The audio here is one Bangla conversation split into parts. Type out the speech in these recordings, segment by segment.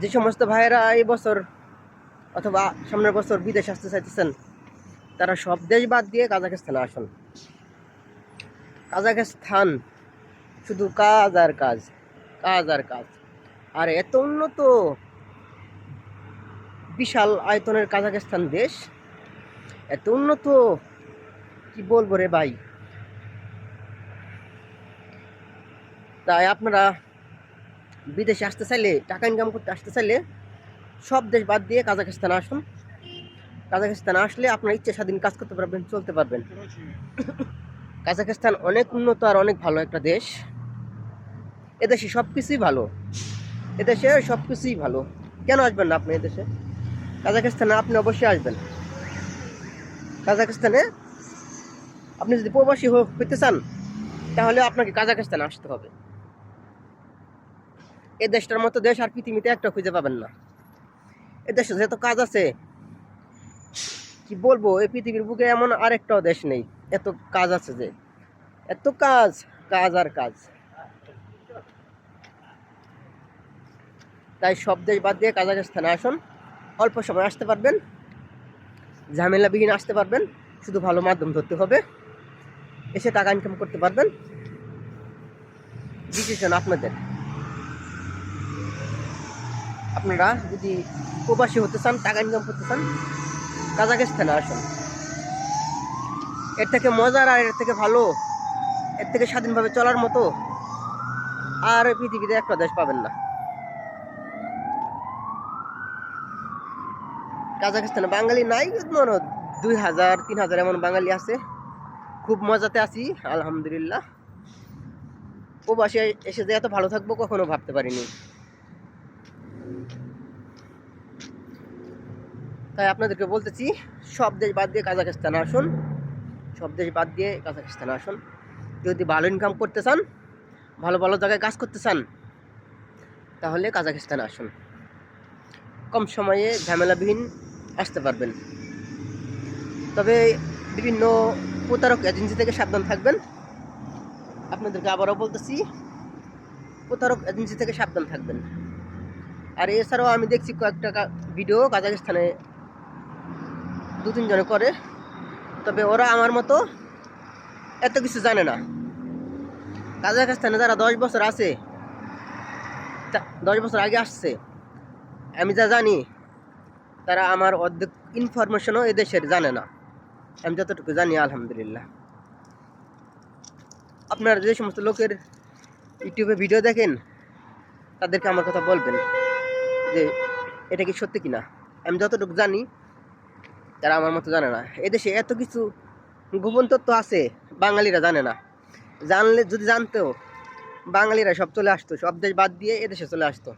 যে সমস্ত ভাইয়েরা এই বছর অথবা সামনের বছর বিদেশ আসতে চাইতেছেন, তারা সব দেশ বাদ দিয়ে কাজাকিস্তানে আসুন। কাজাকিস্তান শুধু কাজ আর কাজ কাজ আর কাজ। আর এত উন্নত, বিশাল আয়তনের কাজাকিস্তান দেশ, এত উন্নত, কি বলব রে ভাই? তাই আপনারা বিদেশে আসতে চাইলে, টাকা ইনকাম করতে আসতে চাইলে সব দেশ বাদ দিয়ে কাজাকিস্তান আসুন। কাজাকিস্তান আসলে আপনার ইচ্ছে স্বাধীন কাজ করতে পারবেন, চলতে পারবেন। কাজাকিস্তান অনেক উন্নত আর অনেক ভালো একটা দেশ। এদেশে সব কিছুই ভালো। এদেশে সব কিছুই ভালো। কেন আসবেন না আপনি এদেশে? কাজাকিস্তানে আপনি অবশ্যই আসবেন। কাজাকিস্তানে আপনি যদি প্রবাসী হইতে চান, তাহলে আপনাকে কাজাকিস্তানে আসতে হবে। এই দেশটার মতো দেশ আর পৃথিবীতে একটা খুঁজে পাবেন না। এ দেশে যত কাজ আছে, কি বলব, এই পৃথিবীর বুকে এমন আরেকটাও দেশ নেই, এত কাজ আছে যে। এত কাজ কাজ আর কাজ। তাই সব দেশ বাদ দিয়ে কাজাকিস্তানে আসুন, অল্প সময় আসতে পারবেন, ঝামেলাবিহীন আসতে পারবেন, শুধু ভালো মাধ্যম ধরতে হবে, এসে টাকা ইনকাম করতে পারবেন। ডিসিশন আপনাদের। আপনারা যদি প্রবাসী হতে চান, টাকা ইনকাম করতে চান কাজাকিস্তানে আসুন। এর থেকে মজার আর এর থেকে ভালো, এর থেকে স্বাধীনভাবে চলার মতো আর পৃথিবীতে একটা দেশ পাবেন না। কাজাকিস্তানে বাঙালি নাই, মনে দুই হাজার, তিন হাজার এমন বাঙালি আছে। খুব মজাতে আছি, আলহামদুলিল্লাহ। প্রবাসে এসে যে এত ভালো থাকব কখনো ভাবতে পারিনি। তাই আপনাদেরকে বলতেছি, সব দেশ বাদ দিয়ে কাজাকিস্তানে আসুন। সব দেশ বাদ দিয়ে কাজাকিস্তানে আসুন। যদি ভালো ইনকাম করতে চান, ভালো ভালো জায়গায় কাজ করতে চান, তাহলে কাজাকিস্তানে আসুন। কম সময়ে ঝামেলাবিহীন আসতে পারবেন। তবে বিভিন্ন প্রতারক এজেন্সি থেকে সাবধান থাকবেন। আপনাদেরকে আবারও বলতেছি, প্রতারক এজেন্সি থেকে সাবধান থাকবেন। আর এছাড়াও আমি দেখছি কয়েকটা ভিডিও কাজাকিস্তানে দু তিনজনে করে। তবে ওরা আমার মতো এত কিছু জানে না। কাজাকিস্তানে যারা দশ বছর আছে দশ বছর আগে আসছে, আমি যা জানি, তারা আমার অর্ধেক ইনফরমেশনও এদেশের জানে না। আমি যতটুকু জানি, আলহামদুলিল্লাহ। আপনারা যে সমস্ত লোকের ইউটিউবে ভিডিও দেখেন, তাদেরকে আমার কথা বলবেন যে, এটা কি সত্যি কিনা? আমি যতটুকু জানি তারা আমার মতো জানে না। এদেশে এত কিছু গোপন তথ্য আছে, বাঙালিরা জানে না। জানলে, যদি জানতেও বাঙালিরা সব চলে আসতো, সব দেশ বাদ দিয়ে এদেশে চলে আসতো।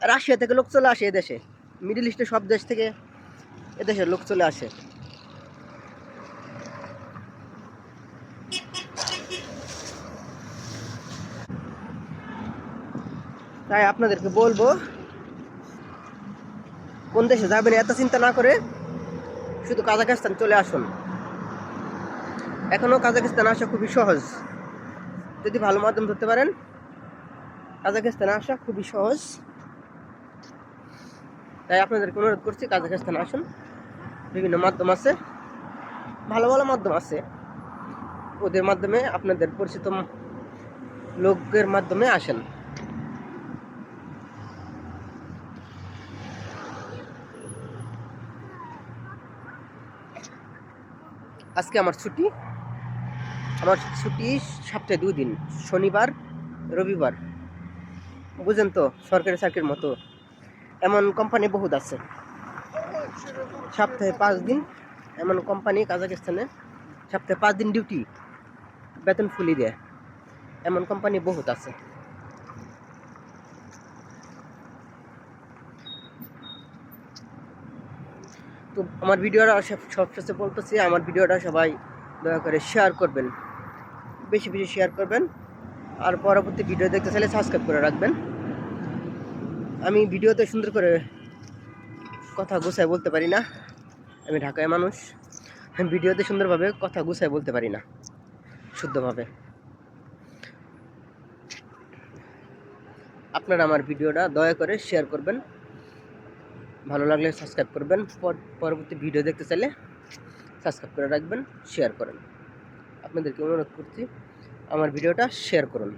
রাশিয়া থেকে লোক চলে আসে এদেশে। মিডিল ইস্টের সব দেশ থেকে এদেশের লোক চলে আসে। তাই আপনাদেরকে বলব, কোন দেশে যাবেন এত চিন্তা না করে শুধু কাজাকিস্তান চলে আসুন। এখনও কাজাকিস্তান আসা খুবই সহজ। যদি ভালো মাধ্যম ধরতে পারেন কাজাকিস্তানে আসা খুবই সহজ। তাই আপনাদেরকে অনুরোধ করছি কাজাকিস্তানে আসুন। বিভিন্ন মাধ্যম আছে। ভালো ভালো মাধ্যম আছে। ওদের মাধ্যমে আপনাদের পরিচিত লোকের মাধ্যমে আসেন। আজকে আমার ছুটি। আমার ছুটি সপ্তাহে দুই দিন, শনিবার, রবিবার। বুঝেন তো, সরকারি চাকরির মতো। এমন কোম্পানি বহুত আছে। সপ্তাহে পাঁচ দিন, এমন কোম্পানি কাজাকিস্তানে সপ্তাহে পাঁচ দিন ডিউটি বেতন ফুলি দেয়। এমন কোম্পানি বহুত আছে। তো আমার ভিডিওটা সব- সবশেষে বলতেছি, আমার ভিডিওটা সবাই দয়া করে শেয়ার করবেন। বেশি বেশি শেয়ার করবেন। আর পরবর্তী ভিডিও দেখতে চাইলে সাবস্ক্রাইব করে রাখবেন। আমি ভিডিওতে সুন্দর করে কথা গুছায় বলতে পারি না। আমি ঢাকায় মানুষ। আমি ভিডিওতে সুন্দরভাবে কথা গুছায় বলতে পারি না। শুদ্ধভাবে। আপনারা আমার ভিডিওটা দয়া করে শেয়ার করবেন। ভালো লাগলে সাবস্ক্রাইব করবেন। পর- পরবর্তী ভিডিও দেখতে চাইলে সাবস্ক্রাইব করে রাখবেন শেয়ার করেন। আপনাদেরকে অনুরোধ করছি, আমার ভিডিওটা শেয়ার করুন।